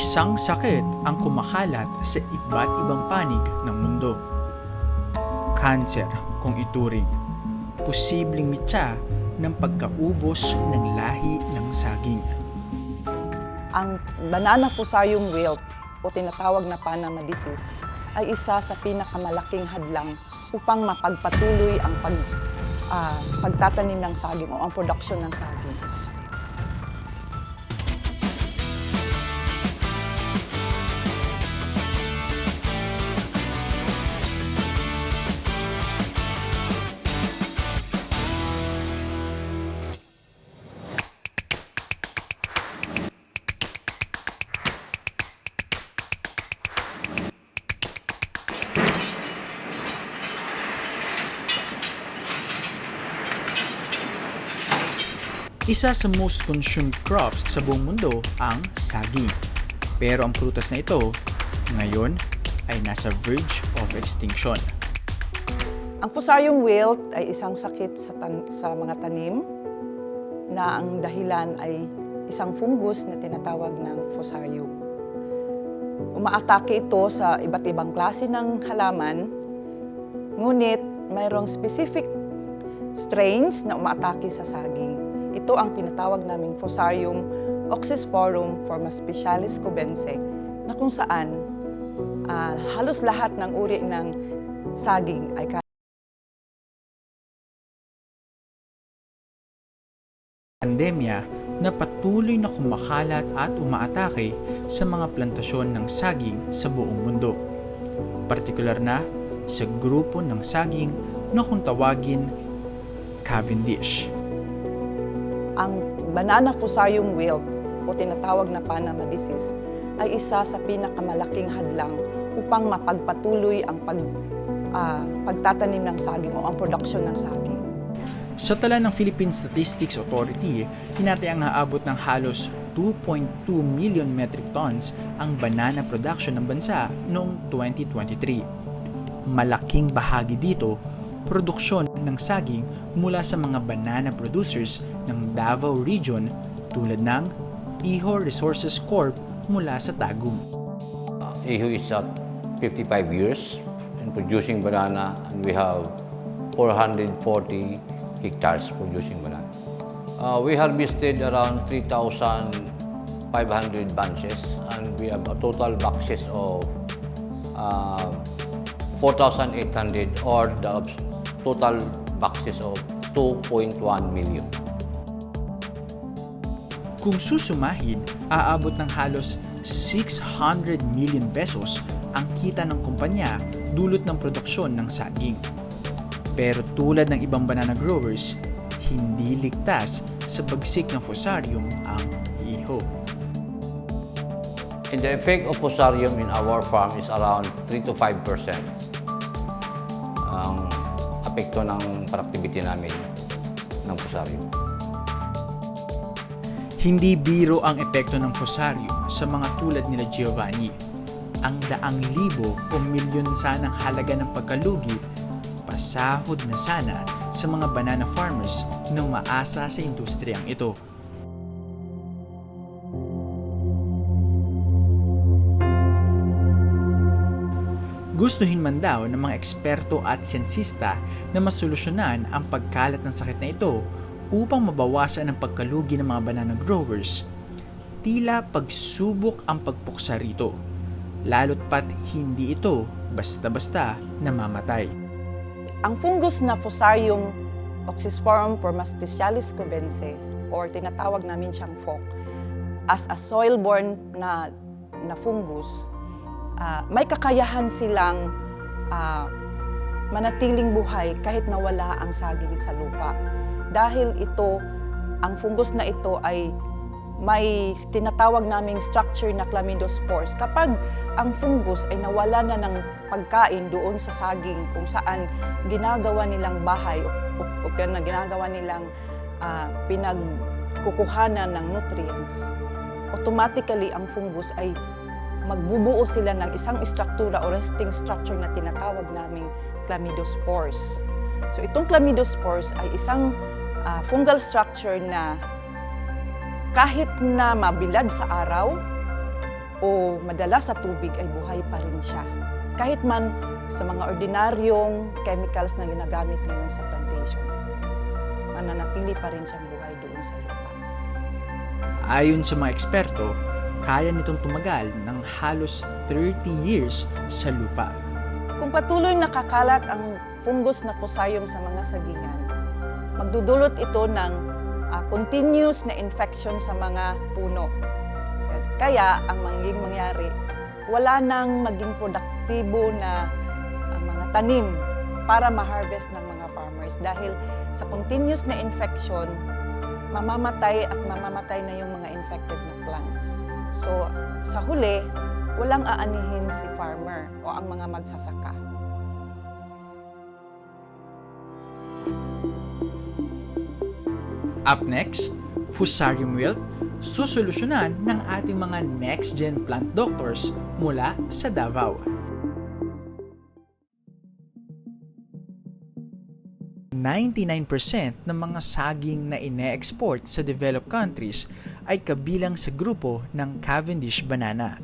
Isang sakit ang kumakalat sa iba't ibang panig ng mundo. Cancer kung ituring. Posibleng mitya ng pagkaubos ng lahi ng saging. Ang banana fusarium wilt o tinatawag na Panama disease ay isa sa pinakamalaking hadlang upang mapagpatuloy ang pag, ah, pagtatanim ng saging o ang production ng saging. Isa sa most consumed crops sa buong mundo ang saging. Pero ang prutas na ito, ngayon ay nasa verge of extinction. Ang fusarium wilt ay isang sakit sa, tan- sa mga tanim na ang dahilan ay isang fungus na tinatawag ng fusarium. Umaatake ito sa iba't ibang klase ng halaman, ngunit mayroong specific strains na umaatake sa saging. Ito ang tinatawag naming Fusarium oxysporum formaspecialis cubense na kung saan ah, halos lahat ng uri ng saging ay pandemya na patuloy na kumakalat at umaatake sa mga plantasyon ng saging sa buong mundo. Partikular na sa grupo ng saging na kung tawagin Cavendish. Ang banana fusarium wilt o tinatawag na Panama disease ay isa sa pinakamalaking hadlang upang mapagpatuloy ang pag, ah, pagtatanim ng saging o ang production ng saging. Sa tala ng Philippine Statistics Authority, tinatayang aabot ng halos 2.2 million metric tons ang banana production ng bansa noong 2023. Malaking bahagi dito, produksyon ng saging mula sa mga banana producers ng Davao Region tulad ng Iho Resources Corp mula sa Tagum. Ihu is at 55 years in producing banana and we have 440 hectares producing banana. Uh, we harvested around 3,500 bunches and we have a total boxes of uh, 4,800 or the total boxes of 2.1 million. Kung susumahin, aabot ng halos 600 million pesos ang kita ng kumpanya dulot ng produksyon ng saging. Pero tulad ng ibang banana growers, hindi ligtas sa bagsik ng fusarium ang iho. And the effect of fusarium in our farm is around 3 to 5 percent. Ang apekto ng productivity namin ng fusarium. Hindi biro ang epekto ng fusarium sa mga tulad nila Giovanni. Ang daang libo o milyon sanang halaga ng pagkalugi, pasahod na sana sa mga banana farmers na umaasa sa industriyang ito. Gustuhin man daw ng mga eksperto at siyensista na masolusyonan ang pagkalat ng sakit na ito upang mabawasan ang pagkalugi ng mga banana growers. Tila pagsubok ang pagpuksa rito, lalo't pat hindi ito basta-basta namamatay. Ang fungus na Fusarium oxysporum formaspecialis cubense or tinatawag namin siyang FOC as a soil-borne na, na fungus, ah, may kakayahan silang ah, manatiling buhay kahit nawala ang saging sa lupa. Dahil ito, ang fungus na ito ay may tinatawag naming structure na chlamydospores. Kapag ang fungus ay nawala na ng pagkain doon sa saging kung saan ginagawa nilang bahay o, o, o na ginagawa nilang ah, pinagkukuhanan ng nutrients, automatically ang fungus ay magbubuo sila ng isang struktura o resting structure na tinatawag naming chlamydospores. So itong chlamydospores ay isang ah, fungal structure na kahit na mabilad sa araw, o madala sa tubig ay buhay pa rin siya. Kahit man sa mga ordinaryong chemicals na ginagamit ngayon sa plantation, mananatili pa rin siyang buhay doon sa lupa. Ayon sa mga eksperto, kaya nitong tumagal halos 30 years sa lupa. Kung patuloy nakakalat ang fungus na fusarium sa mga sagingan, magdudulot ito ng ah, continuous na infection sa mga puno. Kaya ang magiging mangyari, wala nang maging produktibo na ah, mga tanim para ma-harvest ng mga farmers dahil sa continuous na infection, mamamatay at mamamatay na yung mga infected na plants. So, sa huli, walang aanihin si farmer o ang mga magsasaka. Up next, Fusarium wilt, susolusyonan ng ating mga next-gen plant doctors mula sa Davao. 99% ng mga saging na ine-export sa developed countries ay kabilang sa grupo ng Cavendish banana.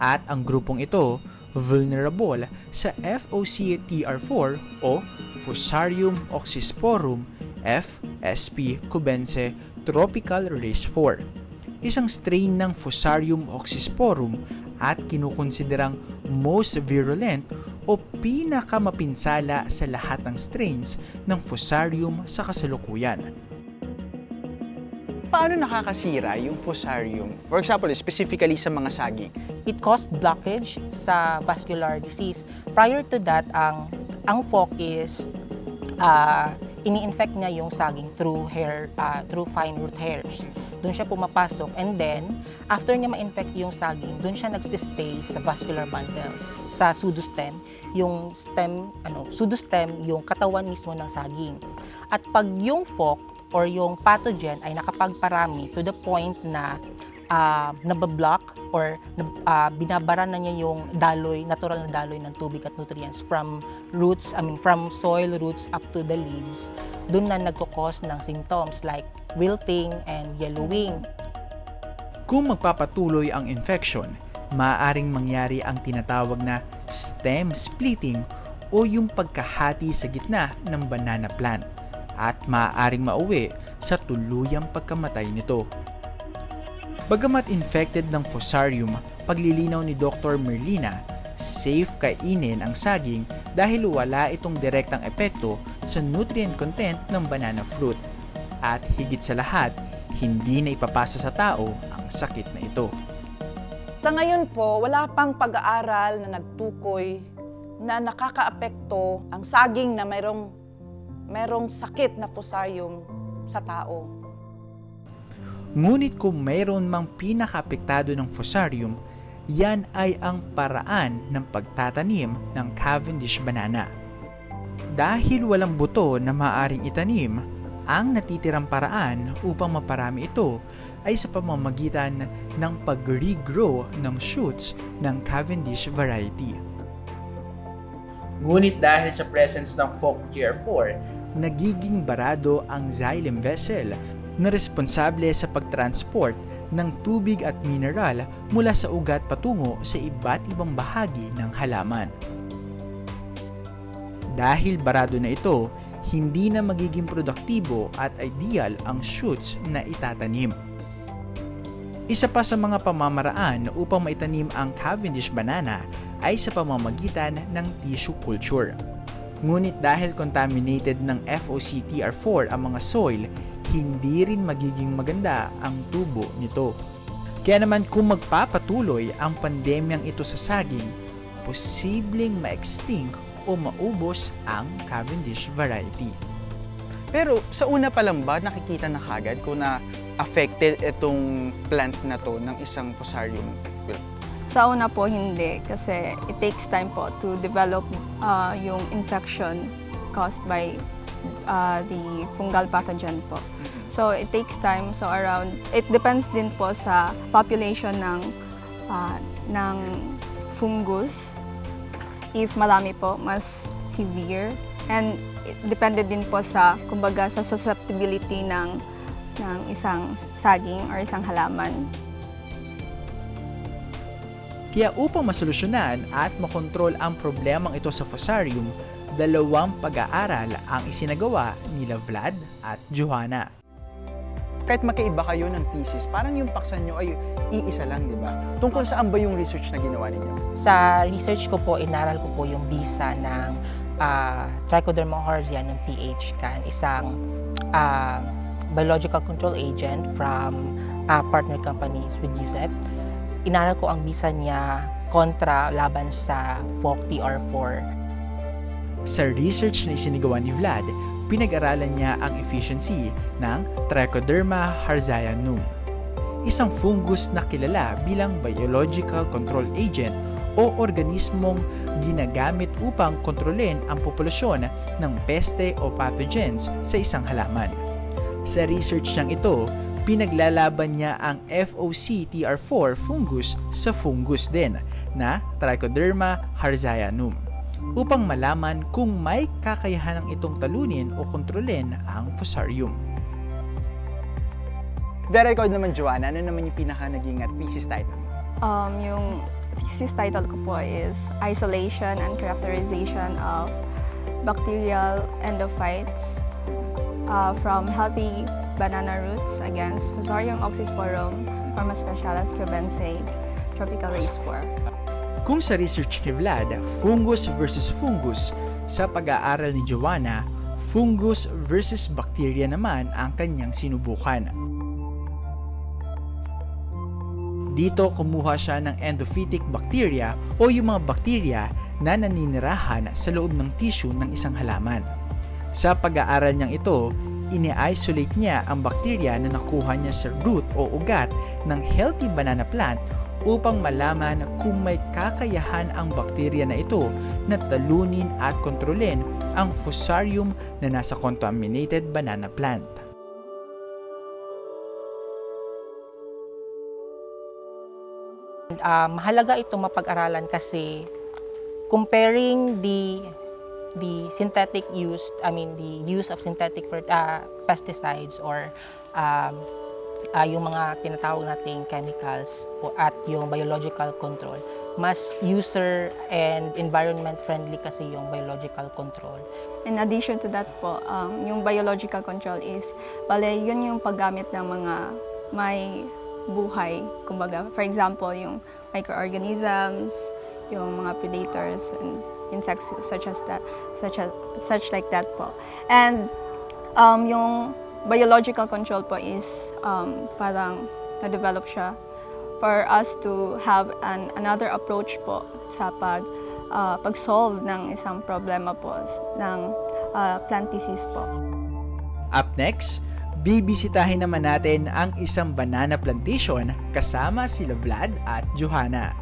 At ang grupong ito vulnerable sa FOCTR4 o Fusarium oxysporum FSP cubense tropical race 4. Isang strain ng Fusarium oxysporum at kinukonsiderang most virulent o pinakamapinsala sa lahat ng strains ng Fusarium sa kasalukuyan. Paano nakakasira yung fusarium? For example, specifically sa mga saging. it caused blockage sa vascular disease. Prior to that, ang ang FOC is uh, ini-infect niya yung saging through hair, ah, through fine root hairs. Doon siya pumapasok and then after niya ma-infect yung saging, doon siya nagsistay sa vascular bundles, sa pseudostem, yung stem, ano, pseudostem, yung katawan mismo ng saging. At pag yung FOC or yung pathogen ay nakapagparami to the point na uh, nabablock or ah, binabara na niya yung daloy, natural na daloy ng tubig at nutrients from roots, I mean from soil roots up to the leaves. Doon na nagkukos ng symptoms like wilting and yellowing. Kung magpapatuloy ang infection, maaaring mangyari ang tinatawag na stem splitting o yung pagkahati sa gitna ng banana plant at maaaring mauwi sa tuluyang pagkamatay nito. Bagamat infected ng fusarium, paglilinaw ni Dr. Merlina, safe kainin ang saging dahil wala itong direktang epekto sa nutrient content ng banana fruit. At higit sa lahat, hindi na ipapasa sa tao ang sakit na ito. Sa ngayon po, wala pang pag-aaral na nagtukoy na nakakaapekto ang saging na mayroong, mayroong sakit na fusarium sa tao. Ngunit kung mayroon mang pinakaapektado ng fusarium, yan ay ang paraan ng pagtatanim ng Cavendish banana. Dahil walang buto na maaring itanim, ang natitirang paraan upang maparami ito ay sa pamamagitan ng pag-regrow ng shoots ng Cavendish variety. Ngunit dahil sa presence ng Tier 4, nagiging barado ang xylem vessel na responsable sa pagtransport ng tubig at mineral mula sa ugat patungo sa iba't ibang bahagi ng halaman. Dahil barado na ito, hindi na magiging produktibo at ideal ang shoots na itatanim. Isa pa sa mga pamamaraan upang maitanim ang Cavendish banana ay sa pamamagitan ng tissue culture. Ngunit dahil contaminated ng FOCTR4 ang mga soil, hindi rin magiging maganda ang tubo nito. Kaya naman kung magpapatuloy ang pandemyang ito sa saging, posibleng ma-extinct o maubos ang Cavendish variety. Pero sa una pa lang ba nakikita na kagad kung na affected itong plant na to ng isang fusarium wilt? Sa una po hindi kasi it takes time po to develop uh, yung infection caused by uh, the fungal pathogen po. So it takes time so around it depends din po sa population ng uh, ng fungus if marami po mas severe and depende din po sa kumbaga sa susceptibility ng ng isang saging or isang halaman. Kaya upang masolusyonan at makontrol ang problemang ito sa fusarium, dalawang pag-aaral ang isinagawa nila Vlad at Johanna. Kahit magkaiba kayo ng thesis, parang yung paksa nyo ay iisa lang, di ba? Tungkol saan ba yung research na ginawa ninyo? Sa research ko po, inaral ko po yung bisa ng uh, Trichoderma horizonum TH-CAN, isang ah, biological control agent from ah, partner companies with USEP. Inaral ko ang bisa niya kontra laban sa FOC TR4. Sa research na isinagawa ni Vlad, pinag-aralan niya ang efficiency ng Trichoderma harzianum, isang fungus na kilala bilang biological control agent o organismong ginagamit upang kontrolin ang populasyon ng peste o pathogens sa isang halaman. Sa research niyang ito, pinaglalaban niya ang FOC-TR4 fungus sa fungus din na Trichoderma harzianum upang malaman kung may kakayahan ng itong talunin o kontrolin ang fusarium. Vera, ikaw naman, Joanna, ano naman yung pinaka naging at thesis title? Um, yung thesis title ko po is Isolation and Characterization of Bacterial Endophytes uh, from Healthy Banana Roots against Fusarium oxysporum Pharmaspecialis cubense Tropical Race 4. Kung sa research ni Vlad, fungus versus fungus, sa pag-aaral ni Joanna, fungus versus bacteria naman ang kanyang sinubukan. Dito kumuha siya ng endophytic bacteria o yung mga bakterya na naninirahan sa loob ng tissue ng isang halaman. Sa pag-aaral niyang ito, ini-isolate niya ang bakterya na nakuha niya sa root o ugat ng healthy banana plant upang malaman kung may kakayahan ang bakterya na ito na talunin at kontrolin ang fusarium na nasa contaminated banana plant. Ah, mahalaga ito mapag-aralan kasi comparing the the synthetic use, I mean the use of synthetic ah, pesticides or um, ah, yung mga tinatawag nating chemicals at yung biological control, mas user and environment friendly kasi yung biological control. In addition to that po, um, yung biological control is, bale, yun yung paggamit ng mga may buhay. Kumbaga, for example, yung microorganisms, yung mga predators and insects such as that, such as such like that po. And um, yung biological control po is um, parang na-develop siya for us to have an another approach po sa pag uh, pag-solve ng isang problema po ng uh, plant disease po. Up next, bibisitahin naman natin ang isang banana plantation kasama sila Vlad at Johanna.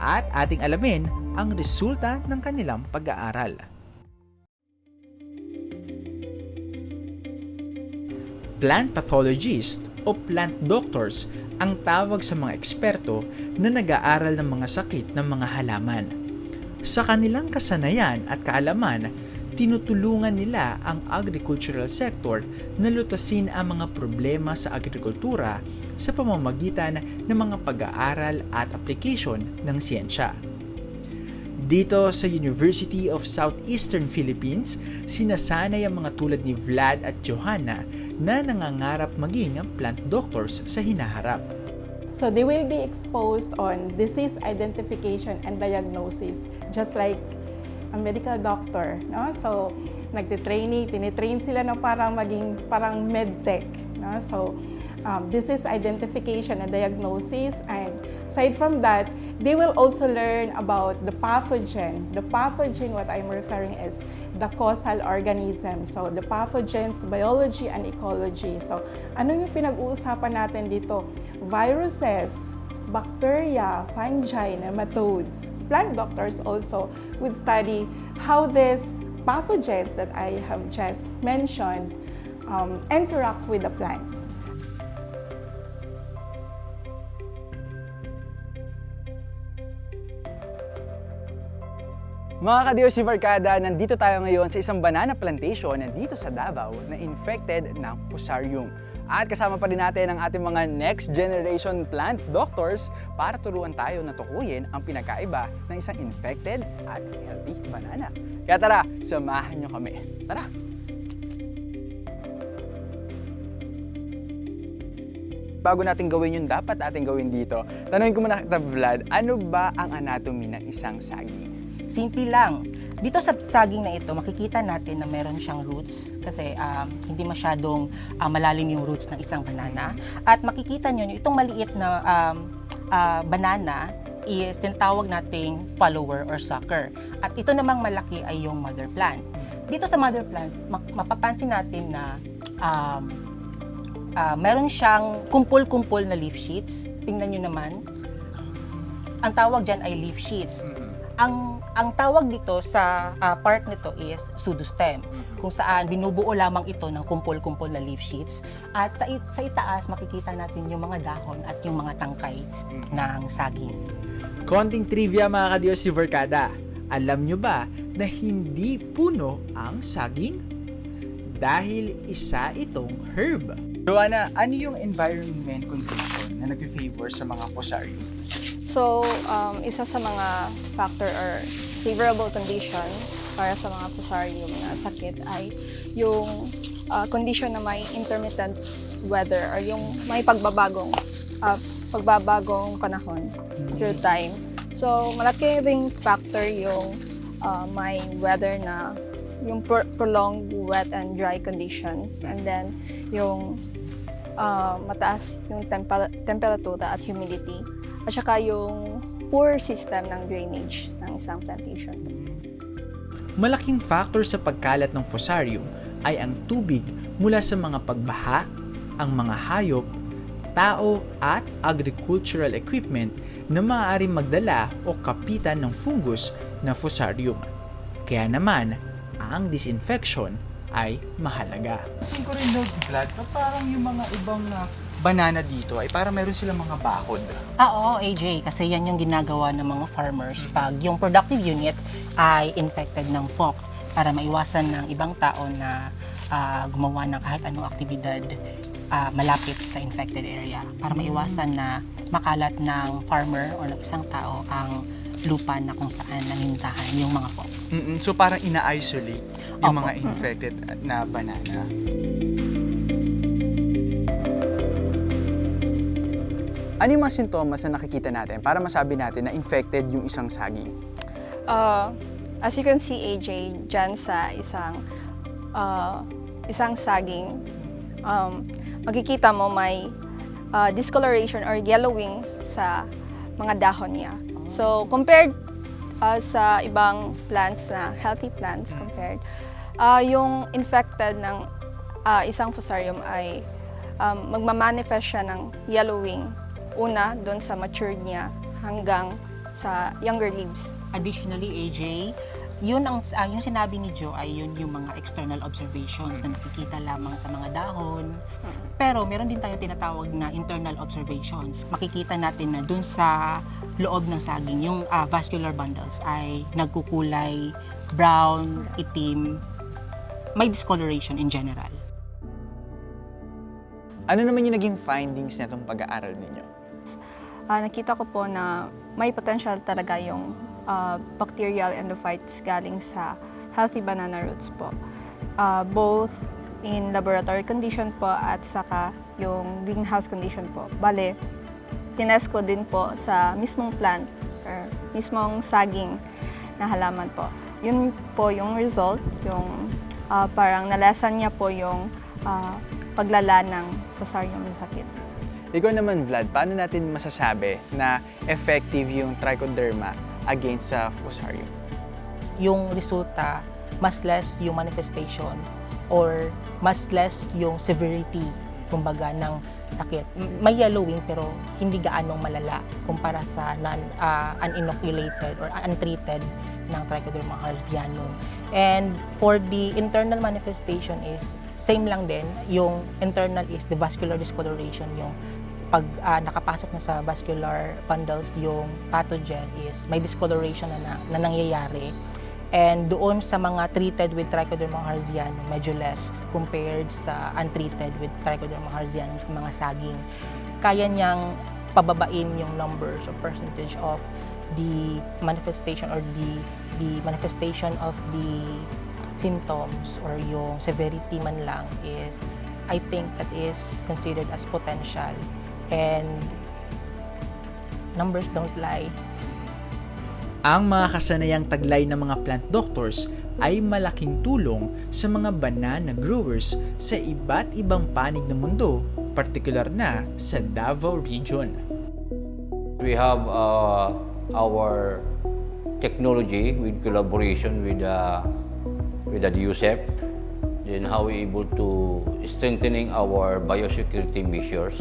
At ating alamin ang resulta ng kanilang pag-aaral. Plant pathologist o plant doctors ang tawag sa mga eksperto na nag-aaral ng mga sakit ng mga halaman. Sa kanilang kasanayan at kaalaman, tinutulungan nila ang agricultural sector na lutasin ang mga problema sa agrikultura sa pamamagitan ng mga pag-aaral at application ng siyensya. Dito sa University of Southeastern Philippines, sinasanay ang mga tulad ni Vlad at Johanna na nangangarap maging plant doctors sa hinaharap. So they will be exposed on disease identification and diagnosis, just like a medical doctor. No? So nagtitraining, tinitrain sila na parang maging parang medtech. No? So um, disease identification and diagnosis and aside from that, they will also learn about the pathogen. The pathogen, what I'm referring is the causal organism. So the pathogens, biology and ecology. So ano yung pinag-uusapan natin dito? Viruses, bacteria, fungi, nematodes. Plant doctors also would study how these pathogens that I have just mentioned um, interact with the plants. Mga si Barkada, nandito tayo ngayon sa isang banana plantation nandito sa Davao na infected ng Fusarium. At kasama pa rin natin ang ating mga next generation plant doctors para turuan tayo na tukuyin ang pinakaiba ng isang infected at healthy banana. Kaya tara, samahan nyo kami. Tara! Bago natin gawin yung dapat natin gawin dito, tanungin ko muna kita, Vlad, ano ba ang anatomy ng isang saging? Simple lang. Dito sa saging na ito, makikita natin na meron siyang roots kasi um, hindi masyadong uh, malalim yung roots ng isang banana. At makikita nyo, itong maliit na um, uh, banana is tinatawag nating follower or sucker. At ito namang malaki ay yung mother plant. Dito sa mother plant, ma- mapapansin natin na um, uh, meron siyang kumpul-kumpul na leaf sheets. Tingnan nyo naman. Ang tawag dyan ay leaf sheets. Ang ang tawag dito sa ah, part nito is pseudostem, kung saan binubuo lamang ito ng kumpol-kumpol na leaf sheets. At sa, it- sa itaas, makikita natin yung mga dahon at yung mga tangkay ng saging. Konting trivia mga ka-Diyos si Verkada. Alam nyo ba na hindi puno ang saging? Dahil isa itong herb. Joanna, ano yung environment condition na nag-favor sa mga fusarium? So, um, isa sa mga factor or favorable condition para sa mga fusarium na sakit ay yung uh, condition na may intermittent weather or yung may pagbabagong uh, pagbabagong panahon through time. So, malaki ring factor yung uh, may weather na yung pro- prolonged wet and dry conditions and then yung uh, mataas yung tempa- temperatura at humidity at saka yung poor system ng drainage ng isang plantation. Malaking factor sa pagkalat ng fusarium ay ang tubig mula sa mga pagbaha, ang mga hayop, tao at agricultural equipment na maaaring magdala o kapitan ng fungus na fusarium. Kaya naman, ang disinfection ay mahalaga. Kasi ko rin daw, Vlad, na parang yung mga ibang ah, banana dito ay parang meron silang mga bakod. Ah, oo, AJ, kasi yan yung ginagawa ng mga farmers pag yung productive unit ay infected ng fog para maiwasan ng ibang tao na ah, gumawa ng kahit anong aktibidad ah, malapit sa infected area para maiwasan na makalat ng farmer o ng isang tao ang lupa na kung saan nanintahan yung mga fog. mm So parang ina-isolate yung Opo. mga infected na banana. Ano yung mga sintomas na nakikita natin para masabi natin na infected yung isang saging? Uh, as you can see, AJ, dyan sa isang uh, isang saging, um, makikita mo may uh, discoloration or yellowing sa mga dahon niya. So, compared uh, sa ibang plants na healthy plants compared, uh, yung infected ng uh, isang fusarium ay um, magmamanifest siya ng yellowing una doon sa matured niya hanggang sa younger leaves. Additionally, AJ, yun ang ah, yung sinabi ni Joe ay yun yung mga external observations na nakikita lamang sa mga dahon. Pero meron din tayo tinatawag na internal observations. Makikita natin na dun sa loob ng saging, yung ah, vascular bundles ay nagkukulay brown, itim, may discoloration in general. Ano naman yung naging findings na itong pag-aaral ninyo? Ah, nakita ko po na may potential talaga yung ah, bacterial endophytes galing sa healthy banana roots po. Ah, both in laboratory condition po at saka yung greenhouse condition po. Bale, tinest ko din po sa mismong plant or mismong saging na halaman po. Yun po yung result, yung ah, parang nalasan niya po yung ah, paglala ng fusarium sakit. Ikaw naman, Vlad, paano natin masasabi na effective yung trichoderma against sa fusarium? yung resulta, mas less yung manifestation or mas less yung severity, kumbaga, ng sakit. May yellowing pero hindi gaanong malala kumpara sa non, ah, uninoculated or untreated ng Trichoderma harzianum. And for the internal manifestation is same lang din. Yung internal is the vascular discoloration, yung pag ah, nakapasok na sa vascular bundles yung pathogen is may discoloration na, na, na nangyayari And doon sa mga treated with Trichoderma harzianum, medyo less compared sa untreated with Trichoderma harzianum, mga saging. Kaya niyang pababain yung numbers or percentage of the manifestation or the the manifestation of the symptoms or yung severity man lang is I think that is considered as potential and numbers don't lie. Ang mga kasanayang taglay ng mga plant doctors ay malaking tulong sa mga banana growers sa iba't ibang panig ng mundo, partikular na sa Davao Region. We have uh, our technology with collaboration with uh, with the USEP, then how we able to strengthening our biosecurity measures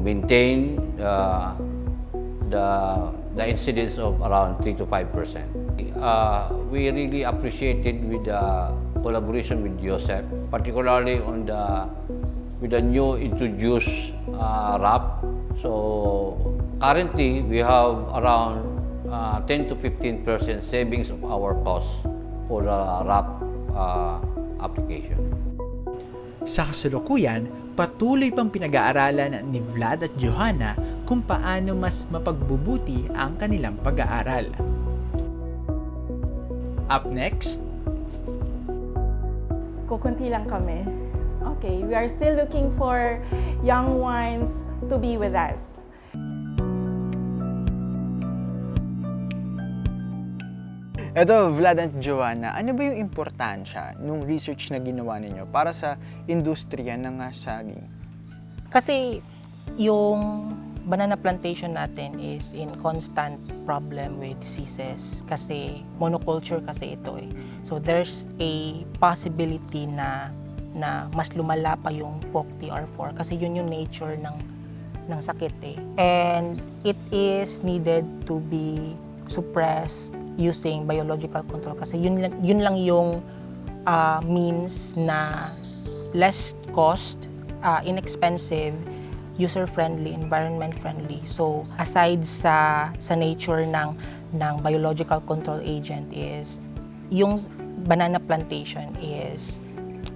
maintain uh, the the incidence of around 3 to 5 percent. Uh, we really appreciated with the collaboration with USEP, particularly on the with the new introduced uh, RAP. So currently we have around uh, 10 to 15 percent savings of our costs for the RAP uh, application. Sa kasalukuyan, patuloy pang pinag-aaralan ni Vlad at Johanna kung paano mas mapagbubuti ang kanilang pag-aaral. Up next, kukunti lang kami. Okay, we are still looking for young ones to be with us. Eto, Vlad at Joanna, ano ba yung importansya nung research na ginawa ninyo para sa industriya ng saging? Kasi yung banana plantation natin is in constant problem with diseases kasi monoculture kasi ito eh. So there's a possibility na na mas lumala pa yung POC TR4 kasi yun yung nature ng ng sakit eh. And it is needed to be suppressed using biological control kasi yun yun lang yung ah, means na less cost, ah, inexpensive, user-friendly, environment-friendly. So, aside sa sa nature ng ng biological control agent is yung banana plantation is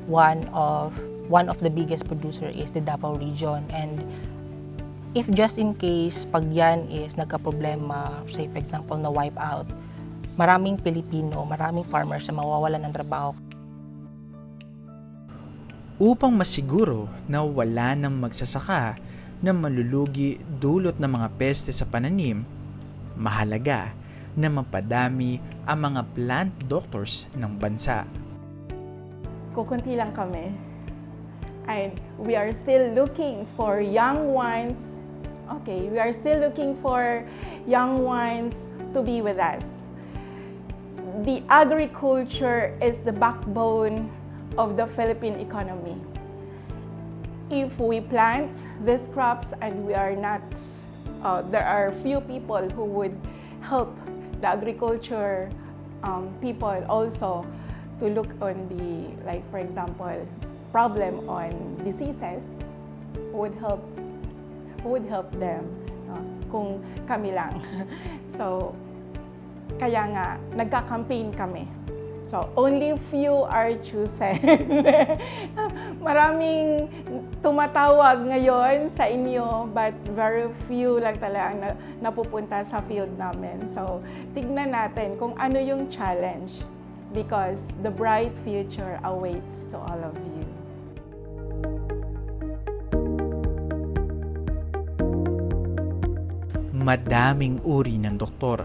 one of one of the biggest producer is the Davao region and if just in case pag yan is nagka-problema, say for example na wipe out, maraming Pilipino, maraming farmers na mawawalan ng trabaho upang masiguro na wala nang magsasaka na malulugi dulot ng mga peste sa pananim, mahalaga na mapadami ang mga plant doctors ng bansa. kukunti lang kami. And we are still looking for young ones. Okay, we are still looking for young ones to be with us. The agriculture is the backbone of the Philippine economy. If we plant these crops and we are not, uh, there are few people who would help the agriculture um, people also to look on the, like for example, problem on diseases, would help, would help them no? kung kami lang. so, kaya nga, nagka-campaign kami. So, only few are chosen. Maraming tumatawag ngayon sa inyo, but very few lang talaga ang na- napupunta sa field namin. So, tignan natin kung ano yung challenge because the bright future awaits to all of you. Madaming uri ng doktor.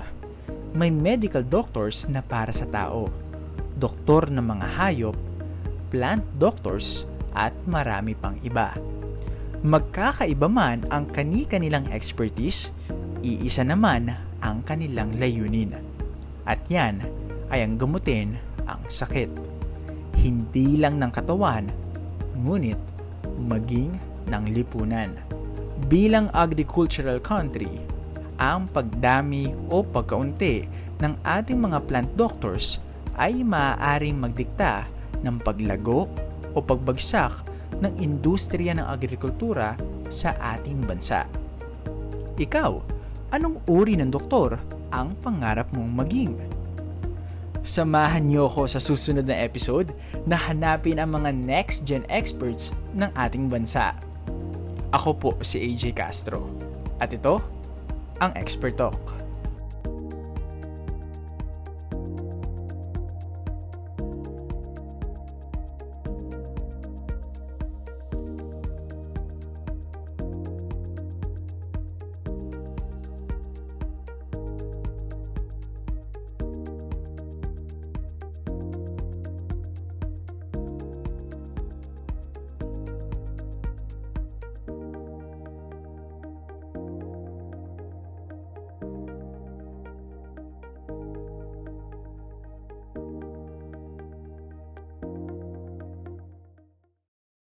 May medical doctors na para sa tao, doktor ng mga hayop, plant doctors, at marami pang iba. Magkakaiba man ang kani-kanilang expertise, iisa naman ang kanilang layunin. At yan ay ang gamutin ang sakit. Hindi lang ng katawan, ngunit maging ng lipunan. Bilang agricultural country, ang pagdami o pagkaunti ng ating mga plant doctors ay maaaring magdikta ng paglago o pagbagsak ng industriya ng agrikultura sa ating bansa. Ikaw, anong uri ng doktor ang pangarap mong maging? Samahan niyo ako sa susunod na episode na hanapin ang mga next-gen experts ng ating bansa. Ako po si AJ Castro. At ito, ang Expert Talk.